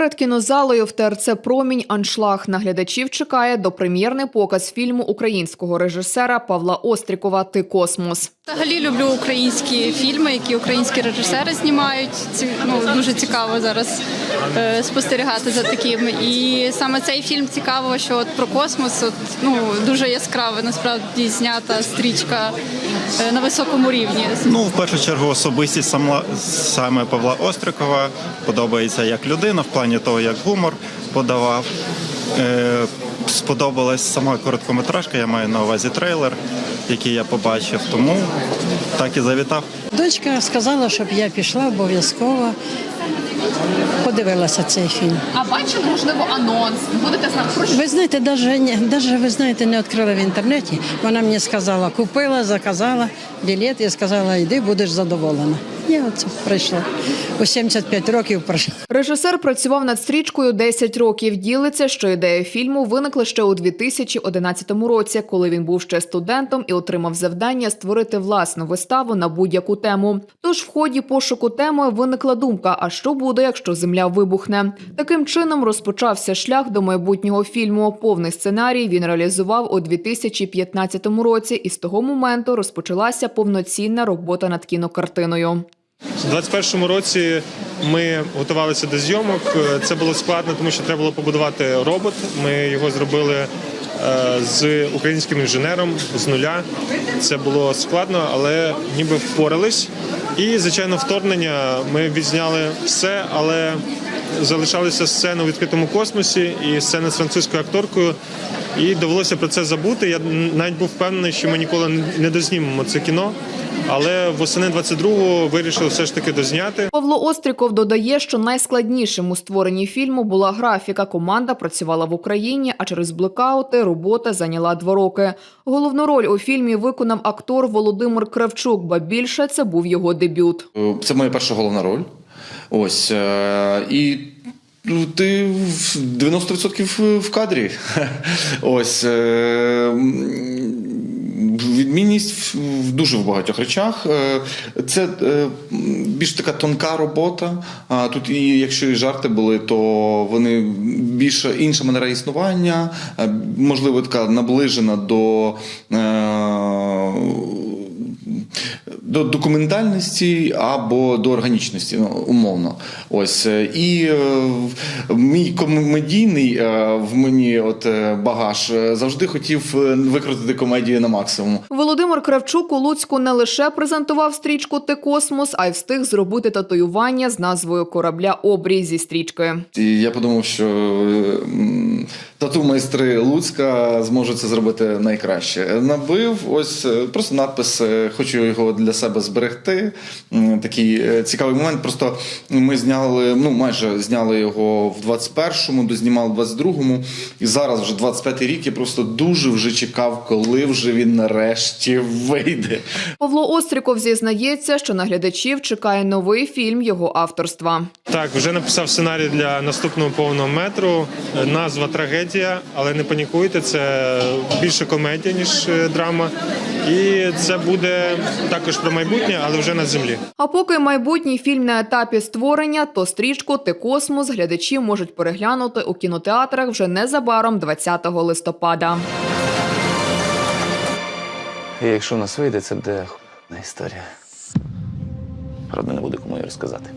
Перед кінозалою в ТРЦ Промінь аншлаг на глядачів чекає допрем'єрний показ фільму українського режисера Павла Острікова Ти космос. Взагалі люблю українські фільми, які українські режисери знімають. Ці, ну, дуже цікаво зараз е, спостерігати за таким. І саме цей фільм цікаво, що от про космос от, ну, дуже яскраво насправді знята стрічка е, на високому рівні. Ну, в першу чергу, особистість сама, саме Павла Острикова подобається як людина в плані того, як гумор подавав. Е, сподобалась сама короткометражка, я маю на увазі трейлер, який я побачив, тому так і завітав. Дочка сказала, щоб я пішла обов'язково. Подивилася цей фільм. А бачили, можливо, анонс? Будете знати про Ви знаєте, навіть, навіть ви знаєте, не відкрила в інтернеті. Вона мені сказала, купила, заказала білет і сказала, йди, будеш задоволена. Я оце прийшла. У 75 років пройшла. Режисер працював над стрічкою 10 років. Ділиться, що ідея фільму виникла ще у 2011 році, коли він був ще студентом і отримав завдання створити власну виставу на будь-яку тему. Тож в ході пошуку теми виникла думка: а що буде, якщо земля вибухне? Таким чином розпочався шлях до майбутнього фільму. Повний сценарій він реалізував у 2015 році, і з того моменту розпочалася повноцінна робота над кінокартиною. У 21-му році ми готувалися до зйомок. Це було складно, тому що треба було побудувати робот. Ми його зробили е, з українським інженером з нуля. Це було складно, але ніби впорались. І, звичайно, вторгнення ми відзняли все, але залишалися сцени у відкритому космосі і сцена з французькою акторкою. І довелося про це забути. Я навіть був впевнений, що ми ніколи не дознімемо це кіно. Але восени 22-го вирішили все ж таки дозняти. Павло Остріков додає, що найскладнішим у створенні фільму була графіка. Команда працювала в Україні, а через блекаути робота зайняла два роки. Головну роль у фільмі виконав актор Володимир Кравчук, ба більше це був його дебют. Це моя перша головна роль. Ось. е, І ти в 90% в кадрі. Ось. е, Відмінність в- дуже в багатьох речах. Е, Це е, більш така тонка робота. Тут і якщо і жарти були, то вони більше інша манера існування, е, можливо, така наближена до. До документальності або до органічності, ну, умовно. Ось е, і е, мій комедійний е, в мені от багаж завжди хотів викрутити комедію на максимум. Володимир Кравчук у Луцьку не лише презентував стрічку Ти космос, а й встиг зробити татуювання з назвою корабля Обрій зі стрічки. І я подумав, що тату майстри Луцька зможуть це зробити найкраще. Набив ось просто надпис. Хочу його для себе зберегти. Такий е, цікавий момент. Просто ми зняли, ну майже зняли його в 21-му, дознімали в 22-му. І зараз вже 25-й рік. Я просто дуже вже чекав, коли вже він нарешті вийде. Павло Остріков зізнається, що на глядачів чекає новий фільм його авторства. Так, вже написав сценарій для наступного повного метру. Е, Назва трагедія, але не панікуйте. Це більше комедія ніж е, драма. І це буде також про майбутнє, але вже на землі. А поки майбутній фільм на етапі створення, то стрічку Ти космос глядачі можуть переглянути у кінотеатрах вже незабаром 20 листопада. І якщо у нас вийде, це буде історія. Правда, не буде кому її розказати.